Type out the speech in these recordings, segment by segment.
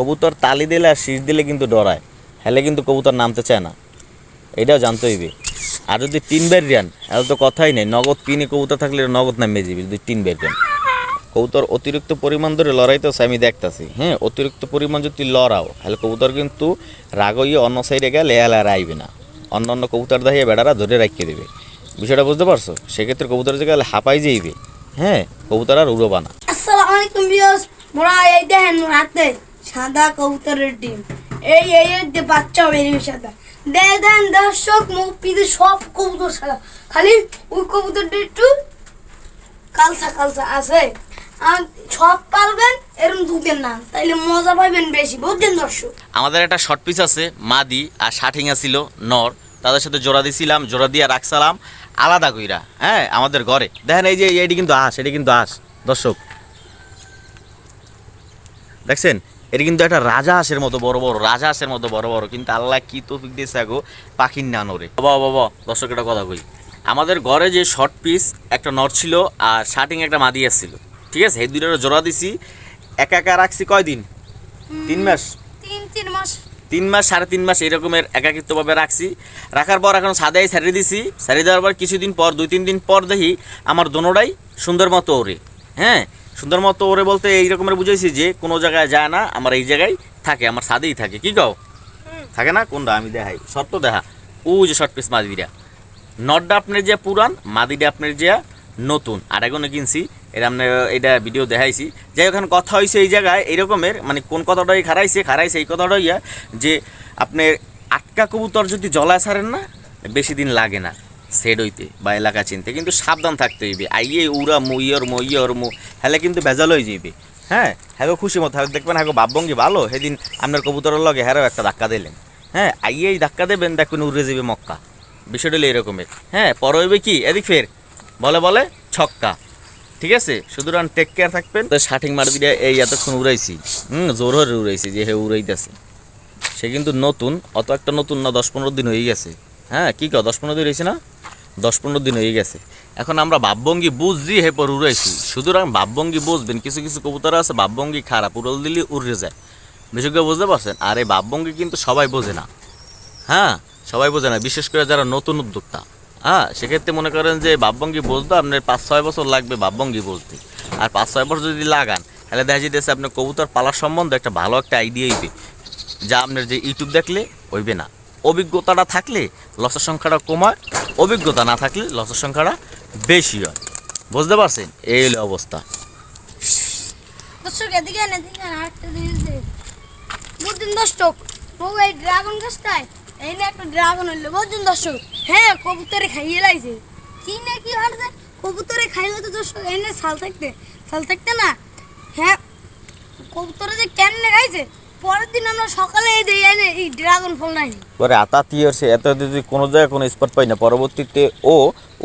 কবুতর তালি দিলে আর শীষ দিলে কিন্তু ডরায়। হেলে কিন্তু কবুতর নামতে চায় না। এটাও জানতে হইবে। আর যদি তিন বের রিয়ান, তাহলে তো কথাই নেই। নগদ পিনে কবুতর থাকলে নগদ নামে যাবে যদি তিন বের রিয়ান। কবুতর অতিরিক্ত পরিমাণ ধরে লড়াইতেছে, আমি দেখতাছি। হ্যাঁ অতিরিক্ত পরিমাণ যদি লড়াও, তাহলে কবুতর কিন্তু রাগইয়ে অন্য সাইডে গেলে এলা আর আইবে না। অন্য অন্য কবুতর দাহিয়ে বেড়ারা ধরে রাখিয়ে দেবে। বিষয়টা বুঝতে পারছ? সেক্ষেত্রে কবুতর যে গেলে হাঁপাই যাইবে। হ্যাঁ কবুতর আর উড়োবা না। আসসালামু আলাইকুম মোরা এই দেখেন সাদা কবুতরের ডিম। এই এই যে বাচ্চা বেরিয়ে সাদা। দেখেন দর্শক, মুখ পিতে সব কবুতর সাদা। খালি ওই কবুতরটা একটু কালসা কালসা আছে। সব এরকম দুধের তাইলে মজা পাইবেন বেশি দর্শক? আমাদের একটা শর্ট পিস আছে, মাদি আর ছিল নর। তাদের সাথে জোড়া দিছিলাম, জোড়া দিয়ে রাখছিলাম, আলাদা কইরা হ্যাঁ আমাদের ঘরে। দেখেন, এই যে এটি কিন্তু হাঁস এটি কিন্তু হাঁস দর্শক। দেখছেন? এটি কিন্তু একটা রাজা হাঁসের মতো বড় বড় রাজা হাঁসের মতো বড় বড়। কিন্তু আল্লাহ কি তৌফিক দিয়েছে আগো? পাখির না নরে বাবা বাবা দর্শক একটা কথা কই। আমাদের ঘরে যে শর্ট পিস একটা নর ছিল আর শার্টিং একটা মাদি ছিল ঠিক আছে? এই দুইটার জোড়া দিছি। একা একা রাখছি কয়দিন তিন মাস? তিন তিন মাস। তিন মাস সাড়ে তিন মাস এরকমের একাকিত্বভাবে রাখছি। রাখার পর এখন সাদাই ছাড়িয়ে দিছি। ছাড়িয়ে দেওয়ার পর কিছুদিন পর দুই তিন দিন পর দেখি আমার দোনোটাই সুন্দর মতো ওরে। হ্যাঁ? সুন্দর মতো ওরে বলতে এই রকমের বুঝাইছি যে কোনো জায়গায় যায় না, আমার এই জায়গায় থাকে, আমার সাদেই থাকে। কি কও? থাকে না? কোনটা? আমি দেখাই। শর্ত দেখা। ও যে শর্ট পিস মাদিরা নটটা আপনার যে পুরান মাদিটা আপনার যে নতুন। আর এখনও কিনছি। এটা আপনার এটা ভিডিও দেখাইছি। যাই ওখানে কথা হয়েছে এই জায়গায় এরকমের মানে কোন কথাটাই খারাইছে খারাইছে এই কথাটাই ইয়া যে আপনার আটকা কবুতর যদি জলায় ছাড়েন না, বেশি দিন লাগে না। সেড হইতে বা এলাকা চিনতে, কিন্তু সাবধান থাকতে হইবে। আইয়ে উড়া মুইয়র মুইয়র মু হেলে কিন্তু ভেজাল হয়ে যাইবে। হ্যাঁ হ্যাঁ খুশি মতো হ্যাঁ দেখবেন হ্যাঁ বাপবঙ্গি ভালো। সেদিন আপনার কবুতরের লগে হ্যাঁ একটা ধাক্কা দিলেন। হ্যাঁ আইয়েই ধাক্কা দেবেন দেখবেন উড়ে যাবে মক্কা। বিষয়টা এরকমের। হ্যাঁ পর হইবে কি? এদিক ফের। বলে বলে, ছক্কা। ঠিক আছে? সুতরাং টেক কেয়ার থাকবেন। তো শাটিং মার দিয়ে এই এতক্ষণ উড়াইছি। হুম জোর হরে উড়াইছি যে হে উড়াইতেছে। সে কিন্তু নতুন, অত একটা নতুন না, দশ পনেরো দিন হয়ে গেছে। হ্যাঁ কি কও দশ পনেরো দিন হয়েছে না? দশ পনেরো দিন হয়ে গেছে। এখন আমরা ভাবভঙ্গি বুঝছি হে পর উড়াইছি। সুতরাং ভাবভঙ্গি বুঝবেন, কিছু কিছু কবুতর আছে ভাবভঙ্গি খারাপ উড়ল দিলে উড়ে যায়। বিশেষ করে বুঝতে পারছেন? আর এই ভাবভঙ্গি কিন্তু সবাই বোঝে না। হ্যাঁ সবাই বোঝে না, বিশেষ করে যারা নতুন উদ্যোক্তা। হ্যাঁ সেক্ষেত্রে মনে করেন যে ভাবভঙ্গি বুঝতে আপনার পাঁচ ছয় বছর লাগবে ভাবভঙ্গি বুঝতে। আর পাঁচ ছয় বছর যদি লাগান, তাহলে দেখা যেতেছে আপনার কবুতর পালার সম্বন্ধে একটা ভালো একটা আইডিয়া হইবে। যা আপনার যে ইউটিউব দেখলে হইবে না। অভিজ্ঞতাটা থাকলে লসের সংখ্যাটা কমায় অভিজ্ঞতা না থাকলে লসের সংখ্যাটা বেশি হয়। বুঝতে পারছেন? এই হলো অবস্থা। এদিকে ড্রাগন এই একটা ড্রাগন হ্যাঁ কবুতরে খাইয়ে কি না কি কবুতরে তো এই সাল সাল থাকতে না হ্যাঁ কবুতরে যে কেন খাইছে? পরের দিন আমরা সকালে এই যে এনে এই ড্রাগন ফল নাই। পরে আতাতি হচ্ছে এত যদি কোনো জায়গায় কোনো স্পট পাই না পরবর্তীতে ও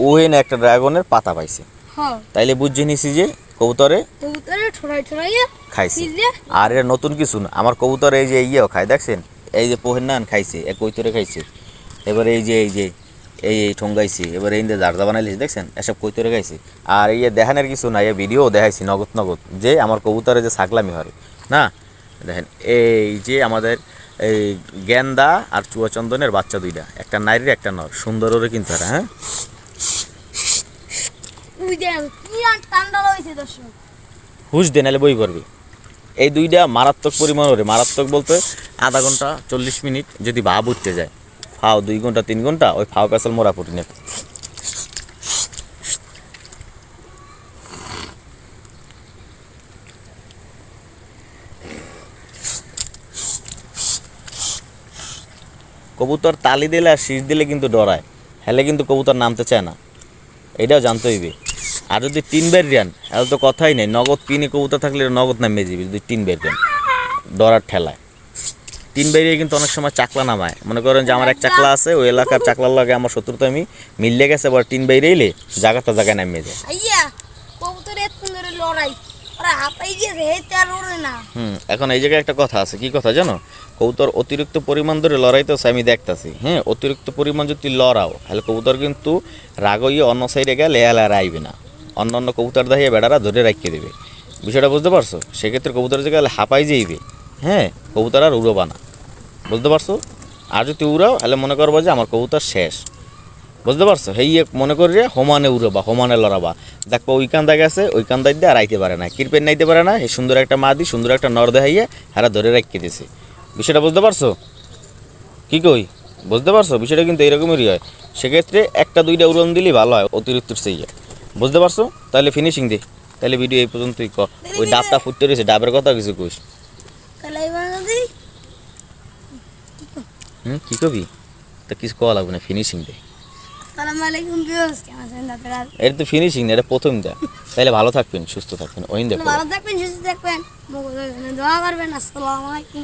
ওহেন একটা ড্রাগনের পাতা পাইছে। হ্যাঁ। তাইলে বুঝে নিছি যে কবুতরে কবুতরে ঠোড়াই ঠোড়াই খাইছে। আর এটা নতুন কিছু না আমার কবুতর এই যে ইয়েও খায় দেখছেন? এই যে পোহের নান খাইছে এক কৈতরে খাইছে। এবার এই যে এই যে এই এই ঠোঙ্গাইছে এবার এই যে জারদা বানাইছে দেখছেন? এসব কৈতরে খাইছে। আর এই যে দেখানোর কিছু না এই ভিডিও দেখাইছি নগদ নগদ যে আমার কবুতরে যে ছাগলামি হয় না? দেখেন এই যে আমাদের এই গেন্দা আর চুয়াচন্দনের বাচ্চা দুইটা একটা নারীর একটা নর। সুন্দর ওরে কিন্তু এরা, হ্যাঁ? হুশ দে নাহলে বই করবি। এই দুইটা মারাত্মক পরিমাণ ওরে। মারাত্মক বলতে আধা ঘণ্টা চল্লিশ মিনিট যদি ভাব উঠতে যায়। ফাও দুই ঘণ্টা তিন ঘণ্টা ওই ফাও পেছাল মোরা পড়ি নেবে। কবুতর তালি দিলে আর শীষ দিলে কিন্তু ডরায়। হেলে কিন্তু কবুতর নামতে চায় না। এটাও জানতে হইবে। আর যদি তিন বের রিয়ান তাহলে তো কথাই নেই। নগদ পিনে কবুতর থাকলে নগদ নামে যাবে যদি তিন বের রিয়ান ডরার ঠেলায়। তিন বেরিয়ে কিন্তু অনেক সময় চাকলা নামায়। মনে করেন যে আমার এক চাকলা আছে, ওই এলাকার চাকলার লাগে আমার শত্রুতা আমি মিললে গেছে, এবার তিন বেরিয়ে এলে জায়গাটা জায়গায় নামিয়ে যায় ওরা হাঁপাই গিয়েছে হেতে আর ওরে না। হুম, এখন এই জায়গায় একটা কথা আছে, কি কথা জানো? কবুতর অতিরিক্ত পরিমাণ ধরে লড়াইতেছে, আমি দেখতাছি। হ্যাঁ অতিরিক্ত পরিমাণ যদি লড়াও, তাহলে কবুতর কিন্তু রাগইয়ে অন্য সাইডে গেলে এলা আর আইবে না। অন্য অন্য কবুতর দাহিয়ে বেড়ারা ধরে রাখিয়ে দেবে। বিষয়টা বুঝতে পারছ? সেক্ষেত্রে কবুতর যে গেলে হাঁপাই যাইবে। হ্যাঁ কবুতর আর উড়োবা না। বুঝতে পারছ? আর যদি উড়াও, তাহলে মনে করব যে আমার কবুতর শেষ। বুঝতে পারছ? এক মনে করি হোমানে উড়োবা হোমানে লড়াবা। দেখব ওই কান্দা গেছে ওই কান্দাই দিয়ে আর আইতে পারে না। কিরপেন নাইতে পারে না? এই সুন্দর একটা মা দি সুন্দর একটা নর দেখাইয়ে হারা ধরে রাখিয়ে দিছে। বিষয়টা বুঝতে পারছ? কি কই? বুঝতে পারছ? বিষয়টা কিন্তু এরকমেরই হয়। সেক্ষেত্রে একটা দুইটা উড়ন দিলেই ভালো হয় অতিরিক্ত সেই বুঝতে পারছ? তাহলে ফিনিশিং দে। তাহলে ভিডিও এই পর্যন্তই ক। ওই ডাবটা ফুটতে রয়েছে ডাবের কথা কিছু কইস। হুম কি কবি? তা কিছু কওয়া লাগবে না ফিনিশিং দে। আসসালামু আলাইকুম ভিউয়ার্স কেমন আছেন আপনারা? এটা তো ফিনিশিং না এটা প্রথম দেয় তাহলে ভালো থাকবেন সুস্থ থাকবেন। ওই দেখো। ভালো থাকবেন সুস্থ থাকবেন। দোয়া করবেন। আসসালামু আলাইকুম